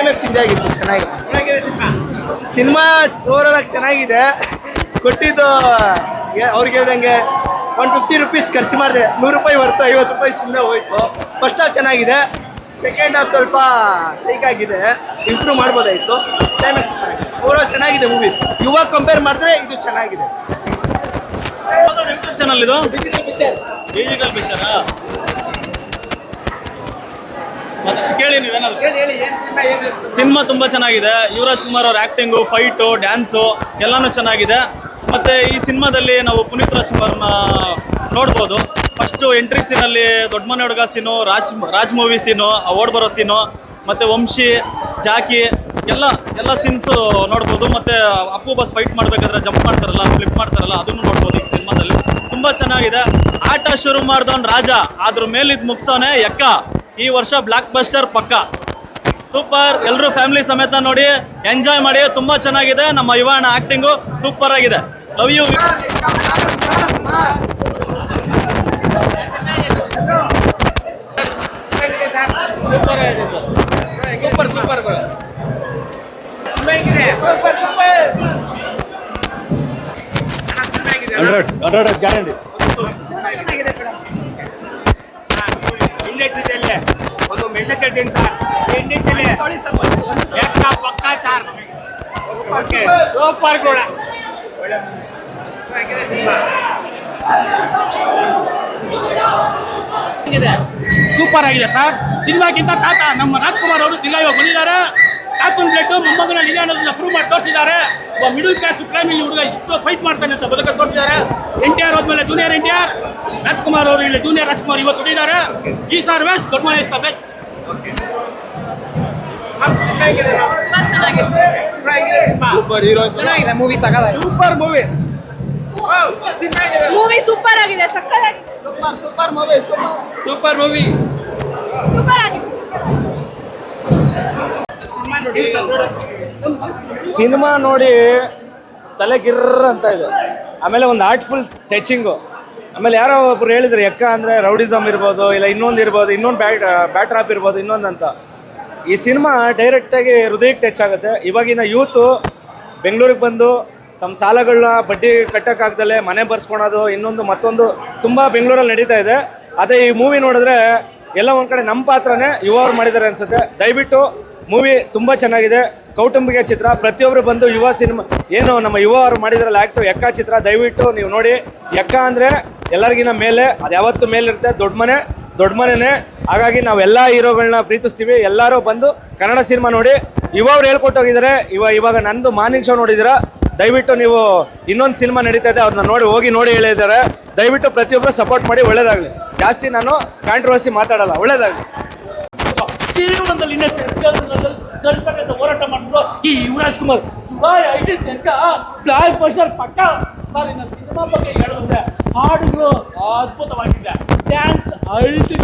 ಆಗಿತ್ತು ಚೆನ್ನಾಗಿದೆ. Cinema overall ಆಗಿ ಚೆನ್ನಾಗಿದೆ. ಕೊಟ್ಟಿದ್ದು ಅವ್ರಿಗೆ ಹೇಳ್ದಂಗೆ ಒನ್ ಫಿಫ್ಟಿ ರುಪೀಸ್ ಖರ್ಚು ಮಾಡಿದೆ. ನೂರು ರೂಪಾಯಿ ಹೊರತು ಐವತ್ತು ರೂಪಾಯಿ ಸುಮ್ಮನೆ ಹೋಯ್ತು. ಫಸ್ಟ್ ಹಾಫ್ ಚೆನ್ನಾಗಿದೆ. ಸೆಕೆಂಡ್ ಹಾಫ್ ಸ್ವಲ್ಪ ಸೈಕ್ ಆಗಿದೆ. ಇಂಪ್ರೂವ್ ಮಾಡ್ಬೋದಾಯಿತು. ಕ್ಲೈಮ್ಯಾಕ್ಸ್ ಓವರಾಲ್ ಚೆನ್ನಾಗಿದೆ ಮೂವಿ ಇವಾಗ ಕಂಪೇರ್ ಮಾಡಿದ್ರೆ ಇದು ಚೆನ್ನಾಗಿದೆ. ಯೂಟ್ಯೂಬ್ ಚಾನಲ್ ಇದು ಡಿಜಿಟಲ್ ಪಿಕ್ಚರ್ ಮತ್ತೆ ಕೇಳಿ ನೀವೇನಾದ್ರು ಸಿನಿಮಾ ತುಂಬಾ ಚೆನ್ನಾಗಿದೆ. ಯುವರಾಜ್ ಕುಮಾರ್ ಅವ್ರ ಆಕ್ಟಿಂಗು ಫೈಟು ಡ್ಯಾನ್ಸು ಎಲ್ಲಾನು ಚೆನ್ನಾಗಿದೆ. ಮತ್ತೆ ಈ ಸಿನಿಮಾದಲ್ಲಿ ನಾವು ಪುನೀತ್ ರಾಜ್ಕುಮಾರ್ನ ನೋಡ್ಬೋದು. ಫಸ್ಟು ಎಂಟ್ರಿ ಸೀನಲ್ಲಿ ದೊಡ್ಡ ಮನೆ ಹುಡುಗ scene Raj Raj movie scene ಓಡ್ ಬರೋ ಸೀನು ಮತ್ತೆ ವಂಶಿ ಜಾಕಿ ಎಲ್ಲ ಎಲ್ಲ ಸೀನ್ಸು ನೋಡ್ಬೋದು. ಮತ್ತೆ ಅಪ್ಪು ಬಸ್ ಫೈಟ್ ಮಾಡಬೇಕಾದ್ರೆ ಜಂಪ್ ಮಾಡ್ತಾರಲ್ಲ ಫ್ಲಿಪ್ ಮಾಡ್ತಾರಲ್ಲ ಅದನ್ನು ನೋಡ್ಬೋದು ಈ ಸಿನಿಮಾದಲ್ಲಿ. ತುಂಬಾ ಚೆನ್ನಾಗಿದೆ. ಆಟ ಶುರು ಮಾಡ್ದವನ್ ರಾಜ ಅದ್ರ ಮೇಲಿದ್ ಮುಗ್ಸೋನೆ ಎಕ್ಕ ಈ ವರ್ಷ ಬ್ಲಾಕ್ ಬಸ್ಟರ್ ಪಕ್ಕ. ಸೂಪರ್ ಎಲ್ಲರೂ ಫ್ಯಾಮಿಲಿ ಸಮೇತ ನೋಡಿ ಎಂಜಾಯ್ ಮಾಡಿ ತುಂಬಾ ಚೆನ್ನಾಗಿದೆ. ನಮ್ಮ ಯುವಣ್ಣ ಆಕ್ಟಿಂಗು ಸೂಪರ್ ಆಗಿದೆ. ಲವ್ ಯು ಸೂಪರ್ ಆಗಿದೆ super super super hundred hundred as guarantee ಇಂಡಸ್ಟ್ರಿಯಲ್ಲಿ ಒಂದು ಮೆಸೇಜ್ ಹೇಳ್ತೀನಿ ಸರ್. ಇಂಡಸ್ಟ್ರಿಯಲ್ಲಿ ಎಕ್ಕ ಪಕ್ಕ ಸರ್. ಓಕೆ ಸೂಪರ್ ಕೂಡ. ಸೂಪರ್ ಆಗಿದೆ ಸರ್. ಸಿನಿಮಾಗಿಂತ ತಾತ ನಮ್ಮ ರಾಜ್ಕುಮಾರ್ ಅವರು ಜಿಲ್ಲಾ ಇವಾಗ ಬಂದಿದ್ದಾರೆ. ತಾತನ್ ಬ್ಲಡ್ ಮೊಮ್ಮಗನಲ್ಲಿ ಇದೆ ಅನ್ನೋದನ್ನ ಪ್ರೂವ್ ಮಾಡಿ ತೋರಿಸಿದ್ದಾರೆ. ಒಬ್ಬ ಮಿಡಲ್ ಕ್ಲಾಸ್ ಫ್ಯಾಮಿಲಿ ಹುಡುಗ ಇಷ್ಟು ಫೈಟ್ ಮಾಡ್ತಾನೆ ಅಂತ ಬದುಕ ತೋರಿಸಿದ್ದಾರೆ. ಎನ್ ಟಿ ಆರ್ ಹೋದ್ಮೇಲೆ junior N T R Rajkumar ಅವರು ಇಲ್ಲಿ ಜೂನಿಯರ್ ರಾಜ್ಕುಮಾರ್ ಇವತ್ತು ಹೊಡಿದ್ದಾರೆ ಈ ಸಾರ್ ಬೆಸ್ಟ್ ದೊಡ್ಡ ಮನೆ ಇಷ್ಟ ಬೆಸ್ಟ್ ಸೂಪರ್ ಹೀರೋಯಿನ್ ಚೆನ್ನಾಗಿದೆ ಮೂವಿ ಸಕ್ಕತ್ತಾಗಿದೆ ಸೂಪರ್ ಮೂವಿ ಮೂವಿ ಸೂಪರ್ ಆಗಿದೆ ಸಕ್ಕತ್ತಾಗಿದೆ super super movie super super movie super ಆಗಿದೆ. ಸಿನಿಮಾ ನೋಡಿ ತಲೆ ಗಿರ್ರ ಅಂತ ಇದೆ. ಆಮೇಲೆ ಒಂದು ಆರ್ಟ್ಫುಲ್ ಟಚಿಂಗು ಆಮೇಲೆ ಯಾರೋ ಒಬ್ರು ಹೇಳಿದ್ರು, ಎಕ್ಕ ಅಂದರೆ ರೌಡಿಸಮ್ ಇರ್ಬೋದು, ಇಲ್ಲ ಇನ್ನೊಂದು ಇರ್ಬೋದು, ಇನ್ನೊಂದು ಬ್ಯಾಟ್ ಬ್ಯಾಟ್ರಾಪ್ ಇರ್ಬೋದು, ಇನ್ನೊಂದು ಅಂತ. ಈ ಸಿನಿಮಾ ಡೈರೆಕ್ಟಾಗಿ ಹೃದಯಕ್ಕೆ ಟಚ್ ಆಗುತ್ತೆ. ಇವಾಗಿನ ಯೂತು ಬೆಂಗಳೂರಿಗೆ ಬಂದು ತಮ್ಮ ಸಾಲಗಳನ್ನ ಬಡ್ಡಿ ಕಟ್ಟೋಕ್ಕಾಗ್ದಲ್ಲೇ ಮನೆ ಬರ್ಸ್ಕೊಳೋದು, ಇನ್ನೊಂದು ಮತ್ತೊಂದು ತುಂಬ ಬೆಂಗಳೂರಲ್ಲಿ ನಡೀತಾ ಇದೆ. ಅದೇ ಈ ಮೂವಿ ನೋಡಿದ್ರೆ ಎಲ್ಲ ಒಂದು ಕಡೆ ನಮ್ಮ ಪಾತ್ರನೇ ಯುವವ್ರು ಮಾಡಿದ್ದಾರೆ ಅನ್ಸುತ್ತೆ. ದಯವಿಟ್ಟು ಮೂವಿ ತುಂಬ ಚೆನ್ನಾಗಿದೆ. ಕೌಟುಂಬಿಕ ಚಿತ್ರ ಪ್ರತಿಯೊಬ್ಬರು ಬಂದು ಯುವ ಸಿನಿಮಾ, ಏನು ನಮ್ಮ ಯುವ ಅವರು ಮಾಡಿದ್ರಲ್ಲ ಆ್ಯಕ್ಟು ಎಕ್ಕ ಚಿತ್ರ, ದಯವಿಟ್ಟು ನೀವು ನೋಡಿ. ಎಕ್ಕ ಅಂದರೆ ಎಲ್ಲರಿಗಿನ ಮೇಲೆ, ಅದು ಯಾವತ್ತು ಮೇಲಿರುತ್ತೆ. ದೊಡ್ಡ ಮನೆ, ದೊಡ್ಡ ಮನೆನೇ. ಹಾಗಾಗಿ ನಾವು ಎಲ್ಲ ಹೀರೋಗಳನ್ನ ಪ್ರೀತಿಸ್ತೀವಿ. ಎಲ್ಲರೂ ಬಂದು ಕನ್ನಡ ಸಿನಿಮಾ ನೋಡಿ. ಯುವ ಅವ್ರು ಹೇಳ್ಕೊಟ್ಟೋಗಿದ್ದಾರೆ ಇವ, ಇವಾಗ ನಂದು ಮಾರ್ನಿಂಗ್ ಶೋ ನೋಡಿದ್ದೀರಾ? ದಯವಿಟ್ಟು ನೀವು ಇನ್ನೊಂದು ಸಿನಿಮಾ ನಡೀತಾ ಇದೆ ಅವ್ರನ್ನ ನೋಡಿ, ಹೋಗಿ ನೋಡಿ ಹೇಳಿದ್ದಾರೆ. ದಯವಿಟ್ಟು ಪ್ರತಿಯೊಬ್ಬರು ಸಪೋರ್ಟ್ ಮಾಡಿ, ಒಳ್ಳೇದಾಗಲಿ. ಜಾಸ್ತಿ ನಾನು ಕಾಂಟ್ರವರ್ಸಿ ಮಾತಾಡಲ್ಲ, ಒಳ್ಳೇದಾಗಲಿ. ಜೀವನದಲ್ಲಿ ಇನ್ನಷ್ಟು ಕಳಿಸ್ಬೇಕಂತ ಹೋರಾಟ ಮಾಡಿದ್ರು ಈ ಯುವರಾಜ್ ಕುಮಾರ್. ಜುಲೈ ಐದನೇ ತನಕ ಬ್ಲಾಕ್ ಬಸ್ಟರ್ ಪಕ್ಕ ಸರ್ ಇನ್ನ ಸಿನಿಮಾ ಬಗ್ಗೆ ಹೇಳಿದ್ರೆ ಹಾಡುಗಳು ಅದ್ಭುತವಾಗಿದೆ ಡ್ಯಾನ್ಸ್ ಅಲ್ಟಿಮೇಟ್